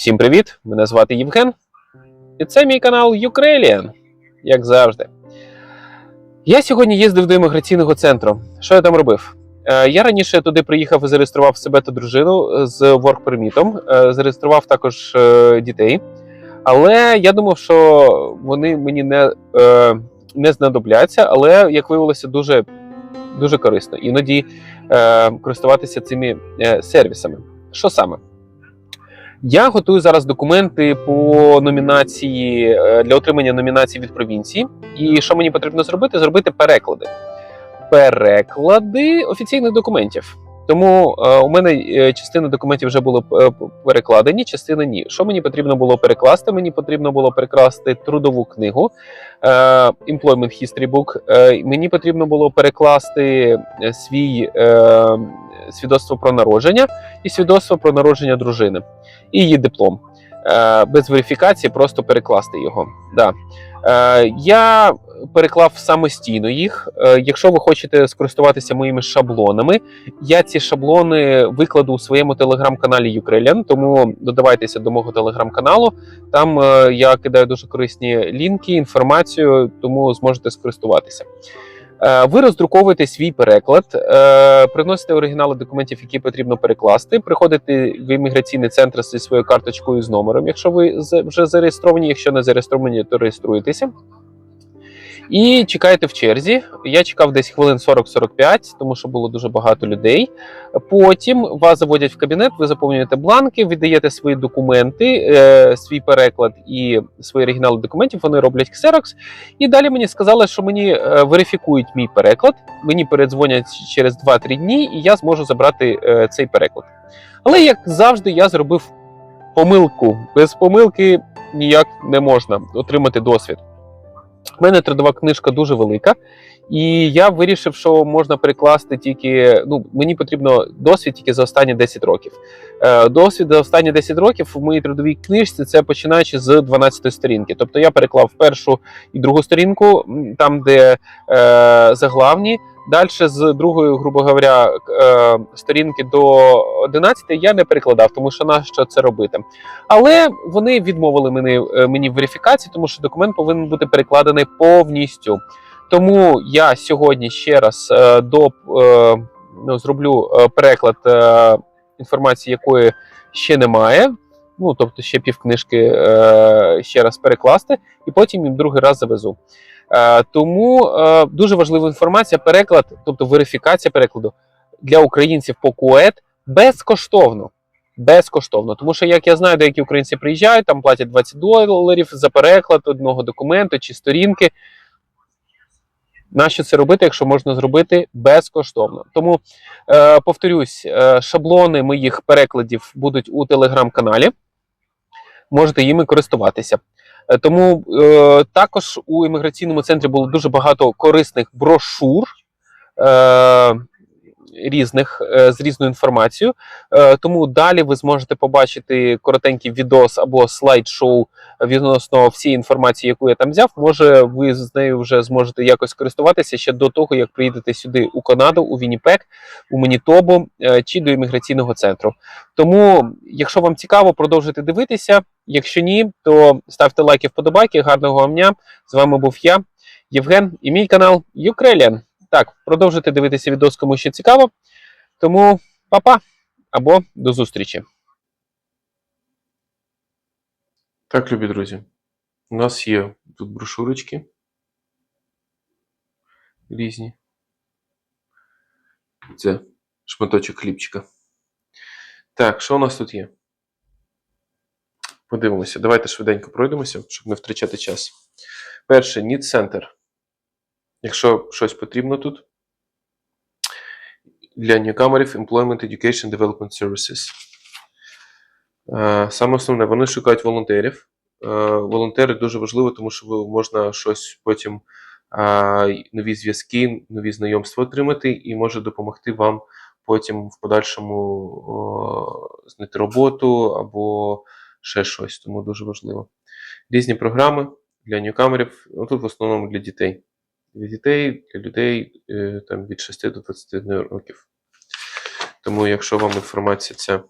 Всім привіт! Мене звати Євген. І це мій канал Ukrainian, як завжди. Я сьогодні їздив до імміграційного центру. Що я там робив? Е, Я раніше туди приїхав і зареєстрував себе та дружину з permit, е, зареєстрував також е, дітей. Але я думав, що вони мені не, не знадобляться, але як виявилося, дуже, дуже корисно іноді користуватися цими сервісами. Що саме? Я готую зараз документи по номінації е, для отримання номінації від провінції. І що мені потрібно зробити? Зробити переклади. Переклади офіційних документів. Тому е, у мене е, частина документів вже були е, перекладені, частина ні. Що мені потрібно було перекласти? Мені потрібно було перекласти трудову книгу Employment History Book. Мені потрібно було перекласти свій свідоцтво про народження і свідоцтво про народження дружини і її диплом. Без верифікації, просто перекласти його. Да. Я переклав самостійно їх. Е, якщо ви хочете скористуватися моїми шаблонами, я ці шаблони викладу у своєму телеграм-каналі Ukrainian, тому додавайтеся до мого телеграм-каналу. Там е, я кидаю дуже корисні лінки, інформацію, тому зможете скористуватися. Е, Ви роздруковуєте свій переклад, приносите оригінали документів, які потрібно перекласти. Приходите в імміграційний центр зі своєю карточкою з номером, якщо ви вже зареєстровані. Якщо не зареєстровані, то реєструєтеся. І чекаєте в черзі. Я чекав десь хвилин 40-45, тому що було дуже багато людей. Потім вас заводять в кабінет, ви заповнюєте бланки, віддаєте свої документи, е, свій переклад і свої оригінали документів. Вони роблять ксерокс. І далі мені сказали, що мені е, верифікують мій переклад. Мені передзвонять через 2-3 дні, і я зможу забрати е, цей переклад. Але як завжди, я зробив помилку. Без помилки ніяк не можна отримати досвід. У мене трудова книжка дуже велика, і я вирішив, що можна перекласти тільки. Ну, мені потрібно досвід тільки за останні 10 років. Е, досвід за останні 10 років в моїй трудовій книжці це починаючи з 12 сторінки. Тобто я переклав першу і другу сторінку, там, де е, заглавні. Далі з другої, грубо говоря, е, сторінки до 11 я не перекладав, тому що нащо це робити. Але вони відмовили мені, е, мені в верифікації, тому що документ повинен бути перекладений повністю. Тому я сьогодні ще раз е, до, ну, зроблю переклад інформації, якої ще немає. Ну, тобто ще півкнижки ще раз перекласти, і потім їм другий раз завезу. Е, тому е, дуже важлива інформація, переклад, тобто верифікація перекладу для українців по КУЕТ безкоштовно. Безкоштовно. Тому що, як я знаю, деякі українці приїжджають, там платять 20 доларів за переклад одного документу чи сторінки. Нащо це робити, якщо можна зробити безкоштовно? Тому е, повторюсь, е, шаблони моїх перекладів будуть у телеграм-каналі. Можете їми користуватися. Е, Тому е, також у імміграційному центрі було дуже багато корисних брошур е, різних е, з різною інформацією. Е, тому далі ви зможете побачити коротенький відос або слайд-шоу відносно всієї інформації, яку я там взяв. Може, ви з нею вже зможете якось користуватися ще до того, як приїдете сюди у Канаду, у Вінніпек, у Манітобу е, чи до імміграційного центру. Тому, якщо вам цікаво, продовжуйте дивитися. Якщо ні, то ставте лайки, вподобайки. Гарного вам дня. З вами був я, Євген, і мій канал Ukrainian. Так, продовжуйте дивитися відос, кому ще цікаво. Тому па-па або до зустрічі. Так, любі друзі, у нас є тут брошурочки різні. Це шматочок хлібчика. Так, що у нас тут є? Подивимося. Давайте швиденько пройдемося, щоб не втрачати час. Перше, Need Center. Якщо щось потрібно тут. Для ньюкамерів Employment Education Development Services. Е, Саме основне, вони шукають волонтерів. Е, Волонтери дуже важливо, тому що можна щось потім е, нові зв'язки, нові знайомства отримати, і може допомогти вам потім в подальшому знайти роботу або ще щось. Тому дуже важливо. Різні програми для ньюкамерів. Ну, тут в основному для дітей. Для дітей, для людей е, там, від 6 до 21 років. Тому, якщо вам інформація ця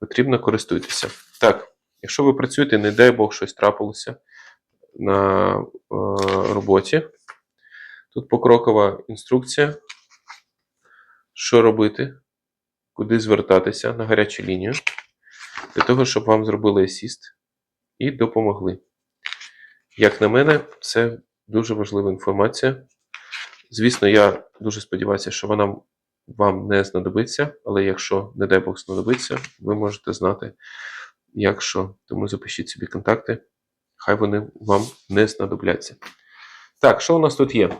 потрібно користуйтеся. Так, якщо ви працюєте, не дай Бог щось трапилося на е, роботі. Тут покрокова інструкція, що робити, куди звертатися на гарячу лінію, для того, щоб вам зробили асіст і допомогли. Як на мене, це дуже важлива інформація. Звісно, я дуже сподіваюся, що вона вам не знадобиться, але якщо, не дай Бог, знадобиться, ви можете знати, як що. Тому запишіть собі контакти, хай вони вам не знадобляться. Так, що у нас тут є?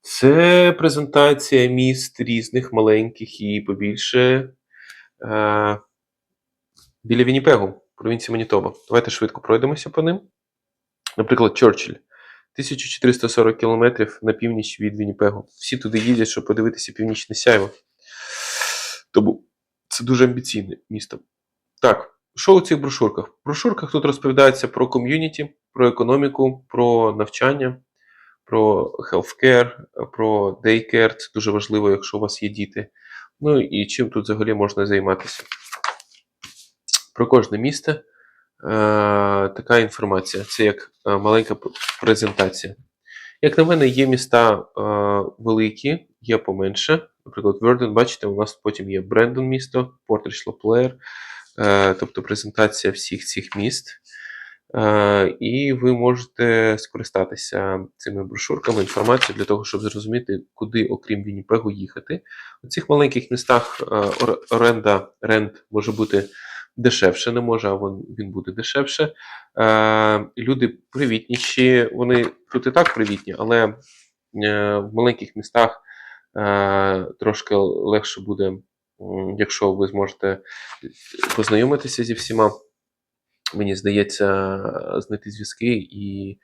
Це презентація міст різних, маленьких і побільше. Е, біля Вінніпегу, провінції Манітоба. Давайте швидко пройдемося по ним. Наприклад, Чорчилль. 1440 кілометрів на північ від Вінніпегу. Всі туди їдять, щоб подивитися північне сяйво. Тому це дуже амбіційне місто. Так, що у цих брошурках? В брошурках тут розповідається про ком'юніті, про економіку, про навчання, про healthcare, про daycare. Це дуже важливо, якщо у вас є діти. Ну і чим тут взагалі можна займатися. Про кожне місто е, така інформація. Це як е, маленька презентація. Як на мене, є міста е, великі, є поменше. Наприклад, Верден, бачите, у нас потім є Брендон місто, Портріч Лаплеєр, е, тобто презентація всіх цих міст. Е, і ви можете скористатися цими брошурками, інформацією для того, щоб зрозуміти, куди, окрім Вінніпегу, їхати. У цих маленьких містах е, оренда рент може бути дешевше, не може, а він, буде дешевше. Е, люди привітніші, вони тут і так привітні, але е, в маленьких містах е, трошки легше буде, якщо ви зможете познайомитися зі всіма. Мені здається, знайти зв'язки і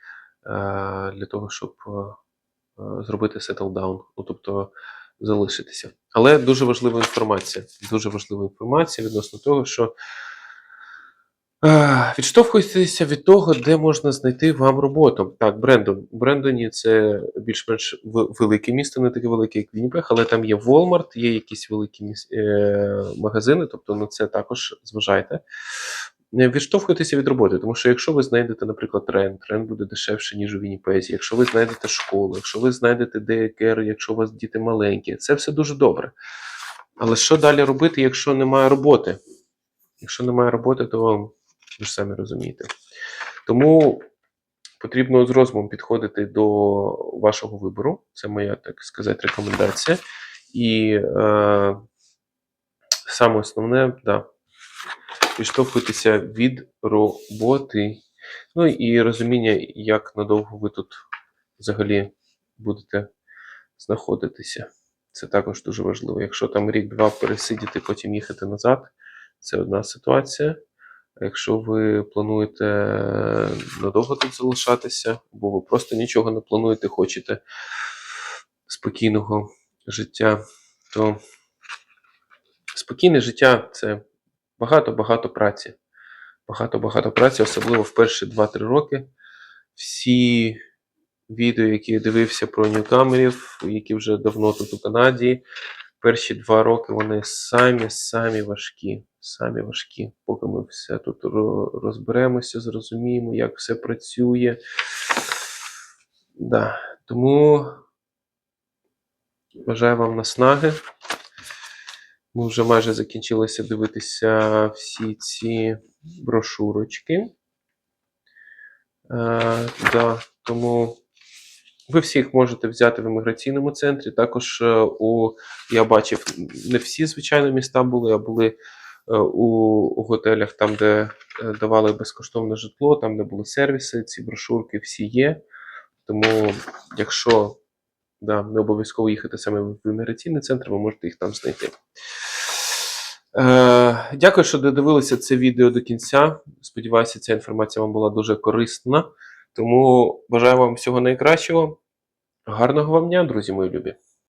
е, для того, щоб е, зробити settle down, ну, тобто залишитися. Але дуже важлива інформація. Дуже важлива інформація відносно того, що е, відштовхуйтеся від того, де можна знайти вам роботу. Так, Брендон. В Брендоні це більш-менш велике місто, не таке велике, як Вінніпег, але там є Walmart, є якісь великі е, магазини, тобто на це також зважайте. Відштовхуйтеся від роботи, тому що якщо ви знайдете, наприклад, тренд, тренд буде дешевше, ніж у Вінніпезі, якщо ви знайдете школу, якщо ви знайдете ДКР, якщо у вас діти маленькі, це все дуже добре. Але що далі робити, якщо немає роботи? Якщо немає роботи, то ви ж самі розумієте. Тому потрібно з розумом підходити до вашого вибору. Це моя, так сказати, рекомендація. І е, саме основне, да, відштовхуйтеся від роботи. Ну і розуміння, як надовго ви тут взагалі будете знаходитися. Це також дуже важливо. Якщо там рік-два пересидіти, потім їхати назад, це одна ситуація. А якщо ви плануєте надовго тут залишатися, або ви просто нічого не плануєте, хочете спокійного життя, то спокійне життя це багато-багато праці. Багато-багато праці, особливо в перші 2-3 роки. Всі відео, які я дивився про ньюкамерів, які вже давно тут у Канаді, перші два роки вони самі-самі важкі. Самі важкі. Поки ми все тут розберемося, зрозуміємо, як все працює. Да. Тому бажаю вам наснаги. Ми вже майже закінчилися дивитися всі ці брошурочки. Е, да, тому ви всі їх можете взяти в імміграційному центрі. Також е, у, я бачив, не всі, звичайно, міста були, а були е, у, у готелях, там, де е, давали безкоштовне житло, там, де були сервіси, ці брошурки всі є. Тому, якщо да, не обов'язково їхати саме в імміграційний центр, ви можете їх там знайти. Е, дякую, що додивилися це відео до кінця. Сподіваюся, ця інформація вам була дуже корисна. Тому бажаю вам всього найкращого. Гарного вам дня, друзі мої любі!